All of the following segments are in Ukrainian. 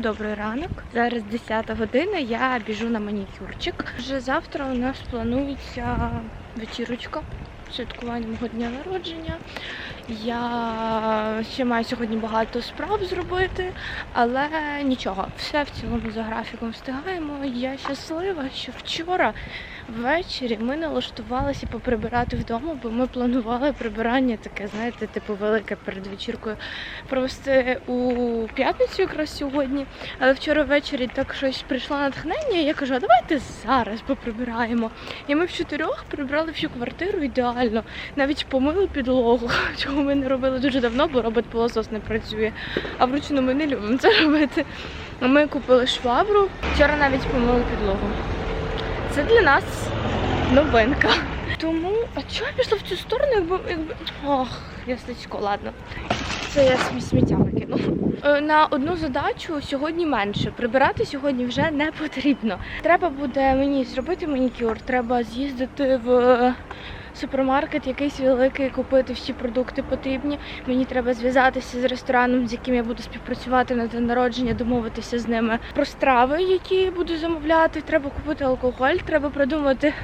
Добрий ранок. Зараз 10 година, я біжу на манікюрчик. Вже завтра у нас планується вечірочка, святкування мого дня народження. Я ще маю сьогодні багато справ зробити, але нічого, все в цілому за графіком встигаємо. Я щаслива, що вчора ввечері ми налаштувалися поприбирати вдома, бо ми планували прибирання таке, знаєте, типу велике перед вечіркою провести у п'ятницю якраз сьогодні. Але вчора ввечері так щось прийшло натхнення, і я кажу, а давайте зараз поприбираємо. І ми в чотирьох прибрали всю квартиру ідеально, навіть помили підлогу, чого ми не робили дуже давно, бо робот-пилосос не працює. А вручну ми не любимо це робити. Ми купили швабру, вчора навіть помили підлогу. Це для нас новинка. Тому, а чого я пішла в цю сторону, якби. якби... Ох, я ладно. Це я смі- сміття викину. Е, На одну задачу сьогодні менше. Прибирати сьогодні вже не потрібно. Треба буде мені зробити манікюр, треба з'їздити в супермаркет якийсь великий, купити всі продукти потрібні. Мені треба зв'язатися з рестораном, з яким я буду співпрацювати на день народження, домовитися з ними про страви, які буду замовляти. Треба купити алкоголь, треба придумати.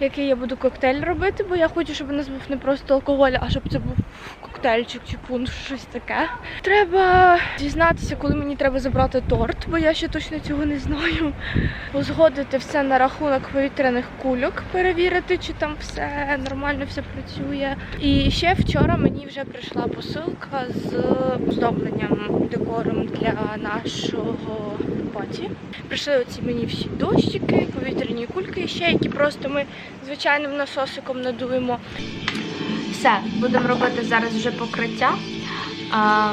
Який я буду коктейль робити, бо я хочу, щоб у нас був не просто алкоголь, а щоб це був коктейльчик чи пунш, щось таке. Треба дізнатися, коли мені треба забрати торт, бо я ще точно цього не знаю. Узгодити все на рахунок повітряних кульок, перевірити, чи там все нормально, все працює. І ще вчора мені вже прийшла посилка з оздобленням декором для нашого паті. Прийшли оці мені всі дощики, повітряні кульки ще, які просто ми звичайним насосиком надуємо. Все, будемо робити зараз вже покриття. А,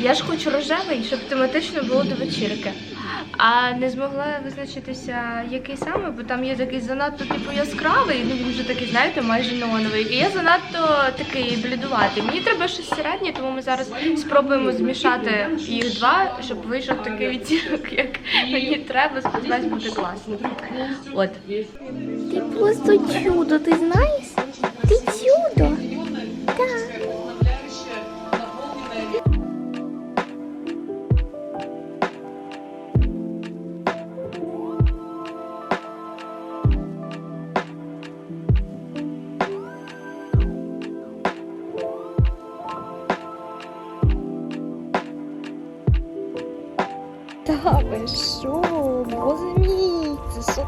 я ж хочу рожевий, щоб тематично було до вечірки А не змогла визначитися, який саме, бо там є такий занадто типу яскравий, ну він вже такий, знаєте, майже неоновий. І є занадто такий блідуватий. Мені треба щось середнє, тому ми зараз спробуємо змішати їх два, щоб вийшов такий відтінок, як мені треба. Сподіваюсь, буде класно. От. Ты просто чудо, ты знаешь? Ты чудо. Да.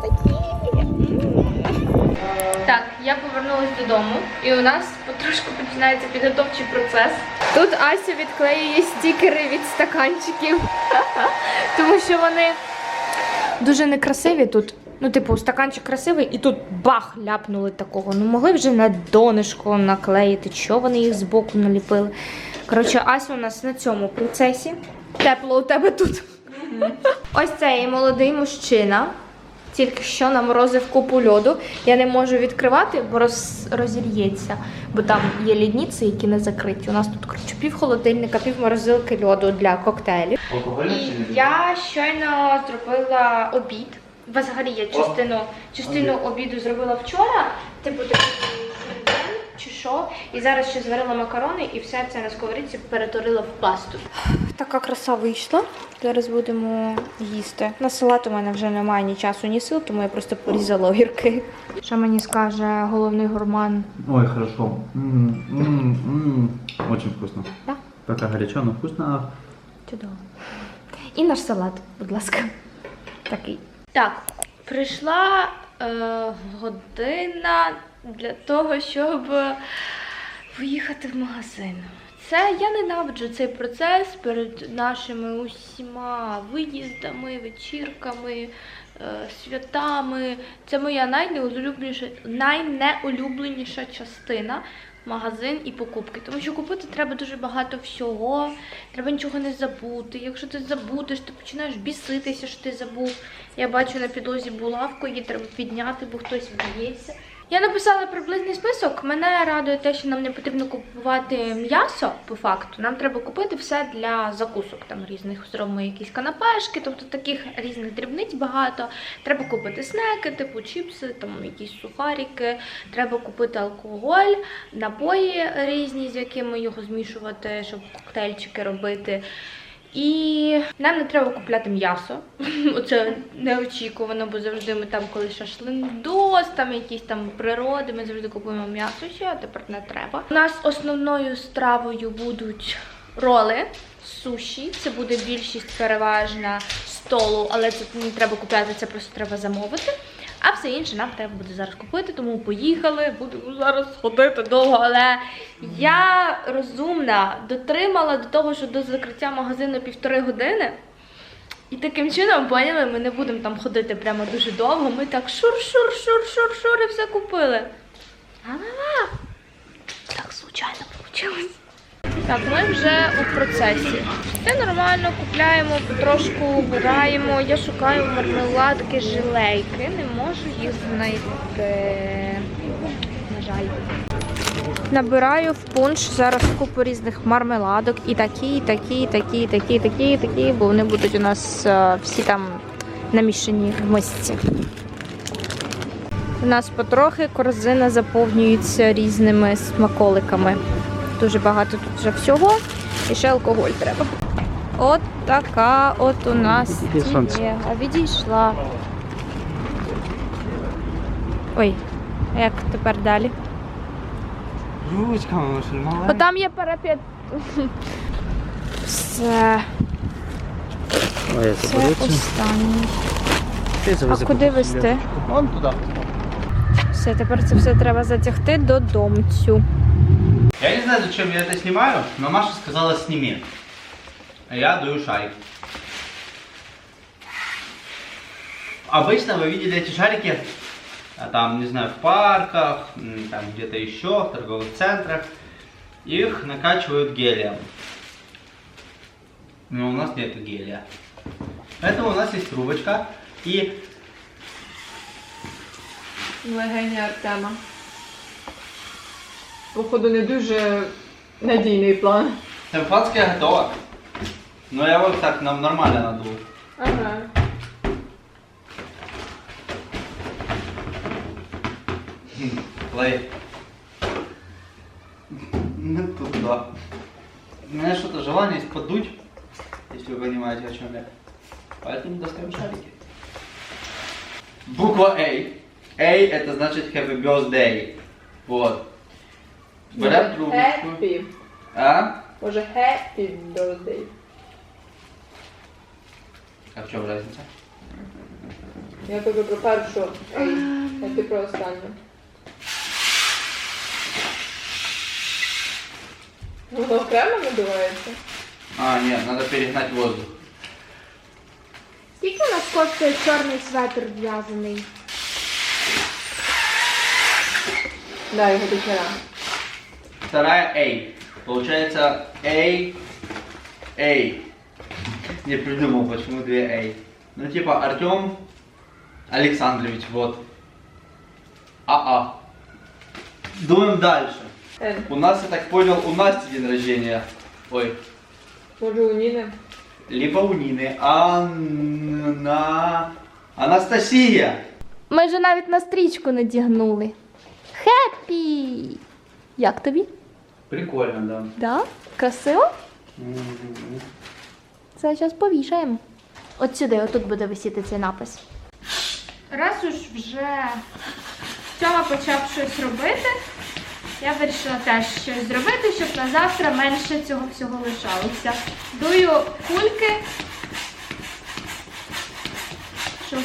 Таке? Так, я повернулася додому, і у нас потрошку починається підготовчий процес. Тут Ася відклеює стікери від стаканчиків, тому що вони дуже некрасиві тут. Ну, типу, стаканчик красивий, і тут бах ляпнули такого. Ну, могли вже на донышко наклеїти, що вони їх збоку наліпили. Коротше, Ася у нас на цьому процесі. Тепло у тебе тут. Ось цей молодий мужчина. Тільки що наморозив купу льоду. Я не можу відкривати, бо роз, розір'ється. Бо там є лідниці, які не закриті. У нас тут коротше, пів холодильника, пів морозилки льоду для коктейлів. І я щойно зробила обід. Взагалі я частину, частину обіду зробила вчора, типу чи що. І зараз ще зварила макарони і все це на сковорідці перетворила в пасту. Така краса вийшла. Зараз будемо їсти. На салат у мене вже немає ні часу, ні сил, тому я просто порізала огірки. Що мені скаже головний гурман? Ой, хорошо. М, м, м. Очень вкусно. Да? Пока горячо, но вкусно. Чудово. І наш салат, будь ласка. Такий. Так, прийшла е, година для того, щоб поїхати в магазин. Це я ненавиджу цей процес перед нашими усіма виїздами, вечірками, е, святами. Це моя найнеулюбленіша, найнеулюбленіша частина магазин і покупки. Тому що купити треба дуже багато всього, треба нічого не забути. Якщо ти забудеш, ти починаєш біситися, що ти забув. Я бачу на підлозі булавку, її треба підняти, бо хтось б'ється. Я написала приблизний список. Мене радує те, що нам не потрібно купувати м'ясо по факту. Нам треба купити все для закусок, там різних зробимо якісь канапешки, тобто таких різних дрібниць багато. Треба купити снеки, типу чіпси, там якісь сухарики. Треба купити алкоголь, напої різні, з якими його змішувати, щоб коктейльчики робити. І нам не треба купляти м'ясо. Оце неочікувано, бо завжди ми там, коли шашлиндос, там якісь там природи, ми завжди купуємо м'ясо ще, а тепер не треба. У нас основною стравою будуть роли, суші. Це буде більшість переважна столу, але це не треба купляти, це просто треба замовити. Все інше нам треба буде зараз купити, тому поїхали. Будемо зараз ходити довго. Але я розумна, дотримала до того, що до закриття магазину півтори години. І таким чином, поняли, ми не будемо там ходити прямо дуже довго. Ми так шур-шур-шур-шур-шур і все купили. А-ла-ла. Так случайно вийшло. Так, ми вже у процесі. Все нормально, купляємо, потрошку вибираємо. Я шукаю мармеладки, жилейки, не можу їх знайти. На жаль. Набираю в пунш зараз купу різних мармеладок. І такі, і такі, і такі, і такі, і такі, і такі, бо вони будуть у нас е, всі там намішані в мисці. У нас потрохи корзина заповнюється різними смаколиками. Дуже багато тут вже всього. І ще алкоголь треба. От така от у нас сонце. Відійшла. Ой, як тепер далі? Маленька. там є парапет. Все, Ой, це останній. А куди вести? Вон туди. Все, тепер це все треба затягти додомцю. Я не знаю, зачем я это снимаю, но Маша сказала сними. А я даю шарик. Обычно вы видели эти шарики, а, там, не знаю, в парках, там где-то еще, в торговых центрах. Их накачивают гелием. Но у нас нет гелия. Поэтому у нас есть трубочка и Легені Артема. Походу, не дуже надійний план. шампанское готово. Но я вот так нам нормально надул. Ага. Лей. Не туда. У меня что-то желание есть подуть, если вы понимаете, о чем я. Поэтому достаем шарики. Буква A. A это значит happy birthday. Вот. Берем трубочку. Happy. А? Може, happy birthday. А в чем разница? Я тобі про першу а ти про останню. Воно окремо надувається? А, нет, надо перегнать воздух. Скільки у нас коштує чорний светр в'язаний? Да, його до вчора. Вторая A. Получается A, A. Не придумал, почему две A. Ну типа Артем Александрович, вот. А-а. Думаем дальше. Н. У нас, я так понял, у Насти день рождения. Ой. Може, у Ніни? Либо у Нины. Анна... Анастасия. Ми вже навіть на стрічку надягнули. Хеппі! Як тобі? Прикольно, да. Да? Красиво? Мгм. Це зараз повішаємо. От сюди, отут буде висіти цей напис. Раз уж вже Тьома почав щось робити, я вирішила теж щось зробити, щоб на завтра менше цього всього лишалося. Дую кульки, щоб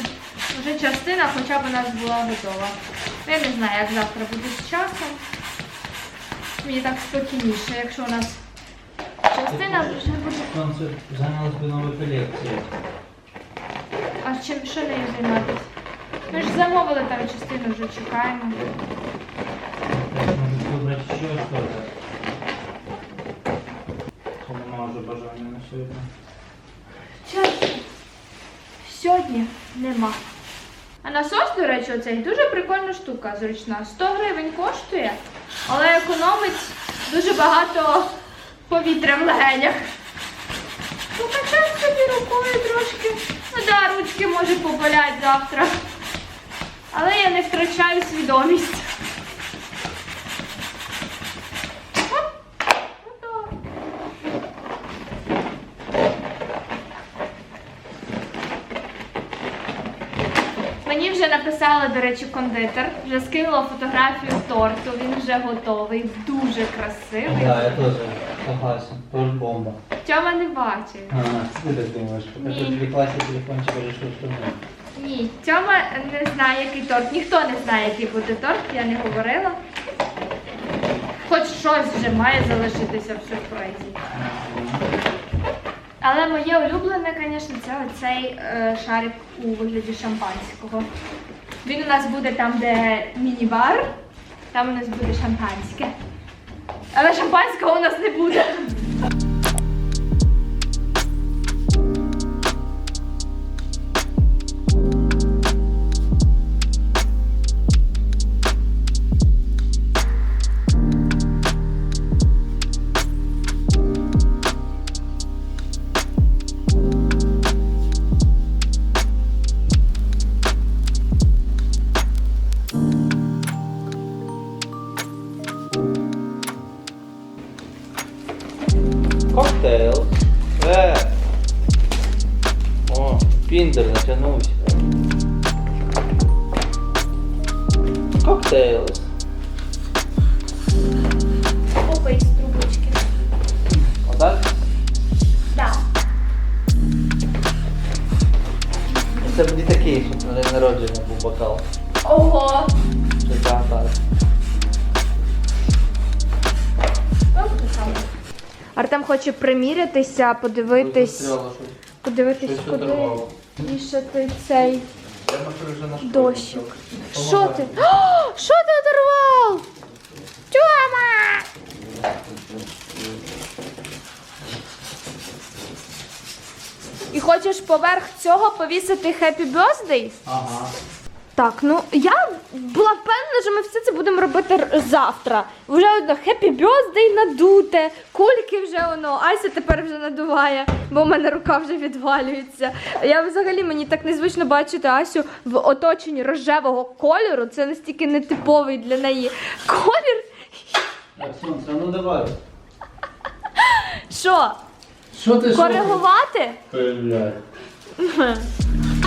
вже частина хоча б у нас була готова. Я не знаю, як завтра буде з часом. Мені так спокійніше, якщо у нас частина вже буде. Занялась бы новой коллекцией. А чим що нею займатися? Ми ж замовили там частину, вже чекаємо. Может выбрать еще что-то. Нема уже бажання на сьогодні. Чесно, сьогодні нема. А насос, до речі, оцей дуже прикольна штука зручна. 100 гривень коштує, але економить дуже багато повітря в легенях. Покачав собі рукою трошки. Ну да, ручки може поболять завтра. Але я не втрачаю свідомість. Написала, до речі, кондитер. Вже скинула фотографію торту. Він вже готовий, дуже красивий. Да, я тоже согласен. Тоже бомба. Тьома не бачив. А, ты так думаешь? Не. Это отвлеклась от телефончика, решил, что нет. Ні, Тьома не знає, який торт. Ніхто не знає, який буде торт, я не говорила. Хоч щось вже має залишитися в сюрпризі. Але моє улюблене, звісно, це оцей е, шарик у вигляді шампанського. Він у нас буде там, де міні-бар, там у нас буде шампанське. Але шампанського у нас не буде. Коктейл. Э. О, пиндер натянулся. Коктейл. Опа, із трубочки. Вот так? Да. Це буде такий, щоб на день народження був бокал. Ого! Чи так, так. Артем хоче примірятися, подивитись, подивитись, куди вішати цей дощик. Що ти? О, Що ти оторвав? Тьома! І хочеш поверх цього повісити Happy Birthday? Ага. Так, ну я була впевнена, що ми все це будемо робити завтра. Вже одно Happy Birthday надуте, кульки вже воно, Ася тепер вже надуває, бо в мене рука вже відвалюється. Я взагалі мені так незвично бачити Асю в оточенні рожевого кольору. Це настільки нетиповий для неї колір. Сонце, ну давай. Що, Що ти коригувати? Появляй.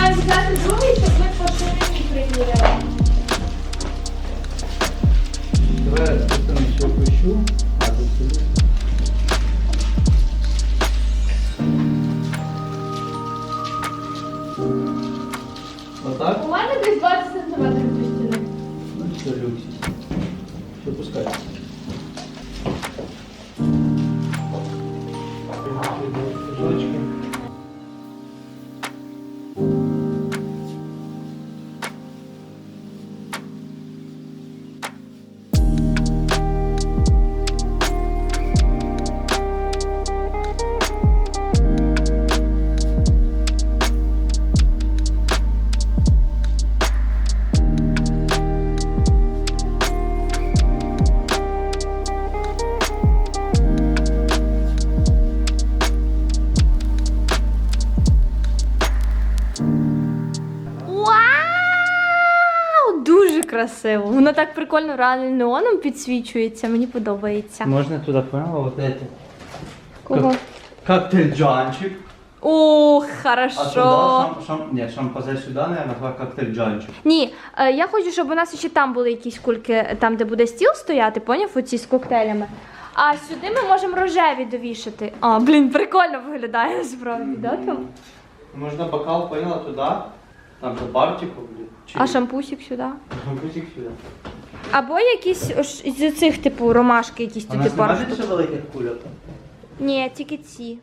А взяти другий, щоб ми по ширині приміряли. Давай я тут ще опущу. А тут сюди. Отак? У мене десь 20 см до стіни. Ну все, люксис. Все, пускай. Красиво. Воно так прикольно реально неоном підсвічується. Мені подобається. Можно туда, поняла? Кого? Коктейльджанчик. Ух, А туда хорошо. шам, шам, нет, шампазе сюда, наверное, два коктейльджанчик. Ні, е, я хочу, щоб у нас ще там були якісь кульки, там, де буде стіл стояти, поняв, оці з коктейлями. А сюди ми можемо рожеві довішати. А, блін, прикольно виглядає насправді, да, там? Можно бокал, поняла, туда. Там же бартику будет. А шампусик сюди. Шампусик сюди. Або якісь ось з цих, типу, ромашки якісь А туди нас пару немає ще великих кульок? Ні, тільки ці.